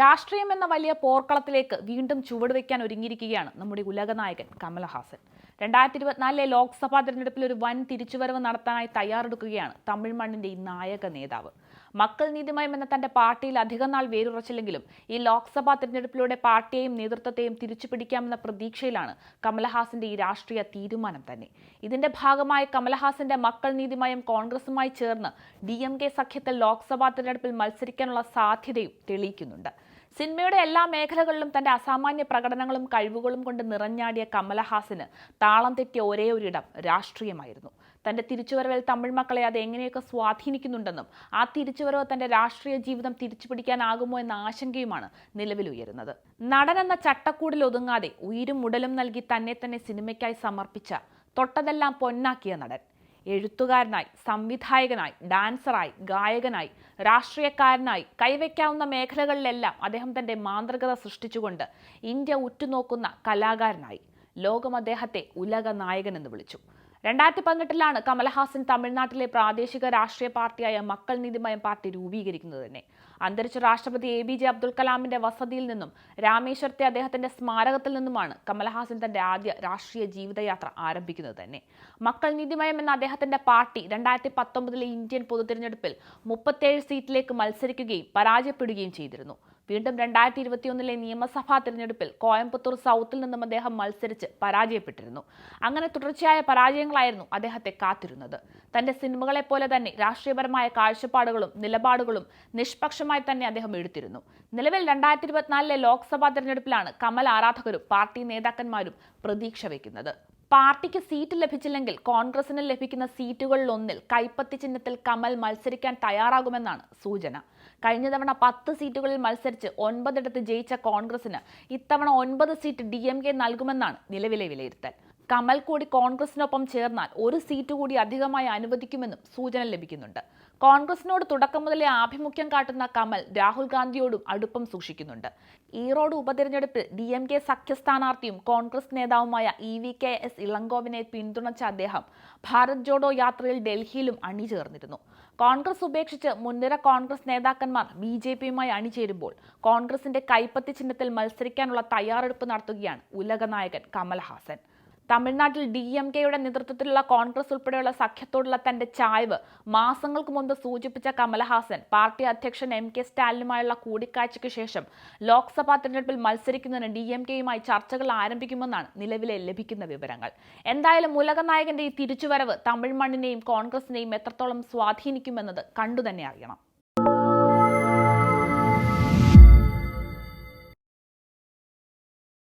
രാഷ്ട്രീയം എന്ന വലിയ പോർക്കളത്തിലേക്ക് വീണ്ടും ചുവടുവെക്കാൻ ഒരുങ്ങിയിരിക്കുകയാണ് നമ്മുടെ ഉലകനായകൻ കമലഹാസൻ. രണ്ടായിരത്തി ഇരുപത്തിനാലിലെ ലോക്സഭാ തെരഞ്ഞെടുപ്പിൽ ഒരു വൻ തിരിച്ചുവരവ് നടത്താനായി തയ്യാറെടുക്കുകയാണ് തമിഴ് മണ്ണിന്റെ ഈ നായക നേതാവ്. മക്കൾ നീതിമയം എന്ന തന്റെ പാർട്ടിയിൽ അധികം നാൾ വേരുറച്ചില്ലെങ്കിലും ഈ ലോക്സഭാ തെരഞ്ഞെടുപ്പിലൂടെ പാർട്ടിയെയും നേതൃത്വത്തെയും തിരിച്ചു പിടിക്കാമെന്ന പ്രതീക്ഷയിലാണ് കമലഹാസന്റെ ഈ രാഷ്ട്രീയ തീരുമാനം തന്നെ. ഇതിന്റെ ഭാഗമായി കമലഹാസന്റെ മക്കൾ നീതിമയം കോൺഗ്രസുമായി ചേർന്ന് ഡി സഖ്യത്തിൽ ലോക്സഭാ തെരഞ്ഞെടുപ്പിൽ മത്സരിക്കാനുള്ള സാധ്യതയും തെളിയിക്കുന്നുണ്ട്. സിനിമയുടെ എല്ലാ മേഖലകളിലും തന്റെ അസാമാന്യ പ്രകടനങ്ങളും കഴിവുകളും കൊണ്ട് നിറഞ്ഞാടിയ കമലഹാസന് താളം തെറ്റിയ ഒരേ ഒരിടം രാഷ്ട്രീയമായിരുന്നു. തന്റെ തിരിച്ചുവരവിൽ തമിഴ് മക്കളെ അത് എങ്ങനെയൊക്കെ സ്വാധീനിക്കുന്നുണ്ടെന്നും ആ തിരിച്ചുവരവ് തന്റെ രാഷ്ട്രീയ ജീവിതം തിരിച്ചുപിടിക്കാനാകുമോ എന്ന ആശങ്കയുമാണ് നിലവിലുയരുന്നത് നടൻ എന്ന ചട്ടക്കൂടിൽ ഒതുങ്ങാതെ ഉയരും ഉടലും നൽകി തന്നെ തന്നെ സിനിമയ്ക്കായി സമർപ്പിച്ച തൊട്ടതെല്ലാം പൊന്നാക്കിയ നടൻ. എഴുത്തുകാരനായി സംവിധായകനായി ഡാൻസറായി ഗായകനായി രാഷ്ട്രീയക്കാരനായി കൈവയ്ക്കാവുന്ന മേഖലകളിലെല്ലാം അദ്ദേഹം തന്റെ മാന്ത്രികത സൃഷ്ടിച്ചുകൊണ്ട് ഇന്ത്യ ഉറ്റുനോക്കുന്ന കലാകാരനായി. ലോകം അദ്ദേഹത്തെ ഉലക നായകൻ എന്ന് വിളിച്ചു. രണ്ടായിരത്തി പതിനെട്ടിലാണ് കമൽഹാസൻ തമിഴ്നാട്ടിലെ പ്രാദേശിക രാഷ്ട്രീയ പാർട്ടിയായ മക്കൾ നീതിമയം പാർട്ടി രൂപീകരിക്കുന്നത് തന്നെ. അന്തരിച്ച രാഷ്ട്രപതി എ ബി ജെ അബ്ദുൽ കലാമിന്റെ വസതിയിൽ നിന്നും രാമേശ്വരത്തെ അദ്ദേഹത്തിന്റെ സ്മാരകത്തിൽ നിന്നുമാണ് കമൽഹാസൻ തന്റെ ആദ്യ രാഷ്ട്രീയ ജീവിതയാത്ര ആരംഭിക്കുന്നത് തന്നെ. മക്കൾ നീതിമയം എന്ന അദ്ദേഹത്തിന്റെ പാർട്ടി രണ്ടായിരത്തി പത്തൊമ്പതിലെ ഇന്ത്യൻ പൊതുതെരഞ്ഞെടുപ്പിൽ മുപ്പത്തേഴ് സീറ്റിലേക്ക് മത്സരിക്കുകയും പരാജയപ്പെടുകയും ചെയ്തിരുന്നു. വീണ്ടും രണ്ടായിരത്തി ഇരുപത്തിയൊന്നിലെ നിയമസഭാ തിരഞ്ഞെടുപ്പിൽ കോയമ്പത്തൂർ സൗത്തിൽ നിന്നും അദ്ദേഹം മത്സരിച്ച് പരാജയപ്പെട്ടിരുന്നു. അങ്ങനെ തുടർച്ചയായ പരാജയങ്ങളായിരുന്നു അദ്ദേഹത്തെ കാത്തിരുന്നത്. തന്റെ സിനിമകളെ പോലെ തന്നെ രാഷ്ട്രീയപരമായ കാഴ്ചപ്പാടുകളും നിലപാടുകളും നിഷ്പക്ഷമായി തന്നെ അദ്ദേഹം എടുത്തിരുന്നു. നിലവിൽ രണ്ടായിരത്തി ഇരുപത്തിനാലിലെ ലോക്സഭാ തെരഞ്ഞെടുപ്പിലാണ് കമൽ ആരാധകരും പാർട്ടി നേതാക്കന്മാരും പ്രതീക്ഷ വയ്ക്കുന്നത് പാർട്ടിക്ക് സീറ്റ് ലഭിച്ചില്ലെങ്കിൽ കോൺഗ്രസിന് ലഭിക്കുന്ന സീറ്റുകളിലൊന്നിൽ കൈപ്പത്തി ചിഹ്നത്തിൽ കമൽ മത്സരിക്കാൻ തയ്യാറാകുമെന്നാണ് സൂചന. കഴിഞ്ഞ തവണ പത്ത് സീറ്റുകളിൽ മത്സരിച്ച് ഒൻപതിടത്ത് ജയിച്ച കോൺഗ്രസിന് ഇത്തവണ ഒൻപത് സീറ്റ് ഡി എം കെ നൽകുമെന്നാണ് നിലവിലെ വിലയിരുത്തൽ. കമൽ കൂടി കോൺഗ്രസിനൊപ്പം ചേർന്നാൽ ഒരു സീറ്റ് കൂടി അധികമായി അനുവദിക്കുമെന്നും സൂചന ലഭിക്കുന്നുണ്ട്. കോൺഗ്രസിനോട് തുടക്കം മുതലേ ആഭിമുഖ്യം കാട്ടുന്ന കമൽ രാഹുൽ ഗാന്ധിയോടും അടുപ്പം സൂക്ഷിക്കുന്നുണ്ട്. ഈറോഡ് ഉപതെരഞ്ഞെടുപ്പിൽ ഡി എം കെ സഖ്യ സ്ഥാനാർത്ഥിയും കോൺഗ്രസ് നേതാവുമായ ഇ വി കെ എസ് ഇളങ്കോവിനെ പിന്തുണച്ച അദ്ദേഹം ഭാരത് ജോഡോ യാത്രയിൽ ഡൽഹിയിലും അണിചേർന്നിരുന്നു. കോൺഗ്രസ് ഉപേക്ഷിച്ച് മുൻനിര കോൺഗ്രസ് നേതാക്കന്മാർ ബി ജെ പിയുമായി അണിചേരുമ്പോൾ കോൺഗ്രസിന്റെ കൈപ്പത്തി ചിഹ്നത്തിൽ മത്സരിക്കാനുള്ള തയ്യാറെടുപ്പ് നടത്തുകയാണ് ഉലകനായകൻ കമൽഹാസൻ. തമിഴ്നാട്ടിൽ ഡി എം കെയുടെ നേതൃത്വത്തിലുള്ള കോൺഗ്രസ് ഉൾപ്പെടെയുള്ള സഖ്യത്തോടുള്ള തന്റെ ചായ്വ് മാസങ്ങൾക്ക് മുൻപ് സൂചിപ്പിച്ച കമൽഹാസൻ പാർട്ടി അധ്യക്ഷൻ എം കെ സ്റ്റാലിനുമായുള്ള കൂടിക്കാഴ്ചയ്ക്ക് ശേഷം ലോക്സഭാ തെരഞ്ഞെടുപ്പിൽ മത്സരിക്കുന്നതിന് ഡി എം കെയുമായി ചർച്ചകൾ ആരംഭിക്കുമെന്നാണ് നിലവിലെ ലഭിക്കുന്ന വിവരങ്ങൾ. എന്തായാലും ഉലകനായകന്റെ ഈ തിരിച്ചുവരവ് തമിഴ് മണ്ണിനെയും കോൺഗ്രസിനെയും എത്രത്തോളം സ്വാധീനിക്കുമെന്നത് കണ്ടുതന്നെ അറിയണം.